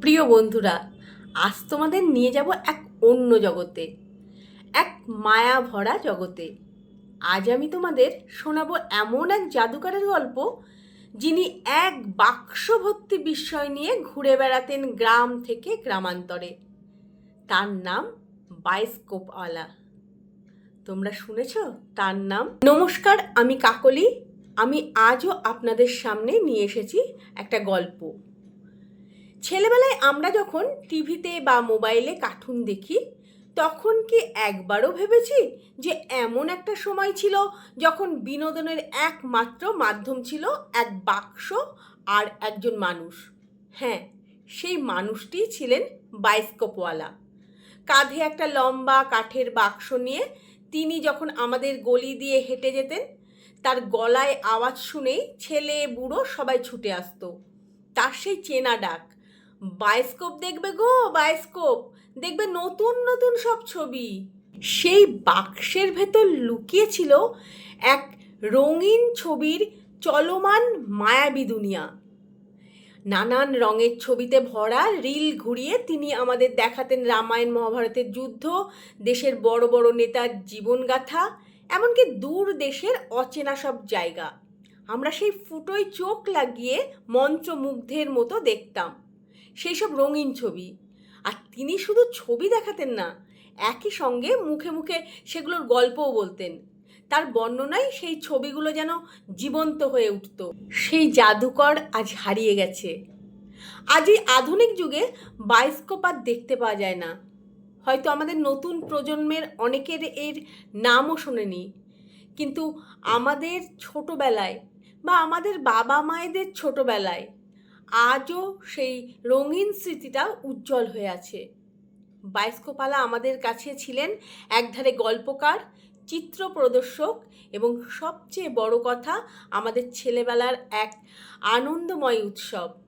প্রিয় বন্ধুরা, আজ তোমাদের নিয়ে যাব এক অন্য জগতে, এক মায়া ভরা জগতে। আজ আমি তোমাদের শোনাবো এমন এক জাদুকারের গল্প, যিনি এক বাক্স ভর্তি বিস্ময় নিয়ে ঘুরে বেড়াতেন গ্রাম থেকে গ্রামান্তরে। তার নাম বাইস্কোপওয়ালা। তোমরা শুনেছ তার নাম? নমস্কার, আমি কাকলি। আমি আজও আপনাদের সামনে নিয়ে এসেছি একটা গল্প। ছেলেবেলায় আমরা যখন টিভিতে বা মোবাইলে কার্টুন দেখি, তখন কি একবারও ভেবেছি যে এমন একটা সময় ছিল যখন বিনোদনের একমাত্র মাধ্যম ছিল এক বাক্স আর একজন মানুষ? হ্যাঁ সেই মানুষটিই ছিলেন বাইস্কোপওয়ালা। কাঁধে একটা লম্বা কাঠের বাক্স নিয়ে তিনি যখন আমাদের গলি দিয়ে হেঁটে যেতেন, তার গলায় আওয়াজ শুনেই ছেলে বুড়ো সবাই ছুটে আসতো। তার সেই চেনা ডাক বায়োস্কোপ দেখবে গো বায়োস্কোপ দেখবে নতুন নতুন সব ছবি। সেই বাক্সের ভেতর লুকিয়ে ছিল এক রঙিন ছবির চলমান মায়াবী দুনিয়া। নানান রঙের ছবিতে ভরা রিল ঘুরিয়ে তিনি আমাদের দেখাতেন রামায়ণ, মহাভারতের যুদ্ধ, দেশের বড় বড় নেতার জীবনগাথা, এমনকি দূর দেশের অচেনা সব জায়গা। আমরা সেই ফুটোয় চোখ লাগিয়ে মন্ত্রমুগ্ধের মতো দেখতাম। সেই সব রঙিন ছবি। আর তিনি শুধু ছবি দেখাতেন না, একই সঙ্গে মুখে মুখে সেগুলোর গল্পও বলতেন। তার বর্ণনায় সেই ছবিগুলো যেন জীবন্ত হয়ে উঠত। সেই জাদুকর আজ হারিয়ে গেছে। আজ এই আধুনিক যুগে বায়োস্কোপ আর দেখতে পাওয়া যায় না। হয়তো আমাদের নতুন প্রজন্মের অনেকের এর নামও শোনেনি। কিন্তু আমাদের ছোটবেলায় বা আমাদের বাবা মায়েদের ছোটবেলায় আজও সেই রঙিন স্মৃতিটা উজ্জ্বল হয়ে আছে। বাইস্কোপালা আমাদের কাছে ছিলেন একধারে গল্পকার, চিত্র প্রদর্শক এবং সবচেয়ে বড় কথা আমাদের ছেলেবেলার এক আনন্দময় উৎসব।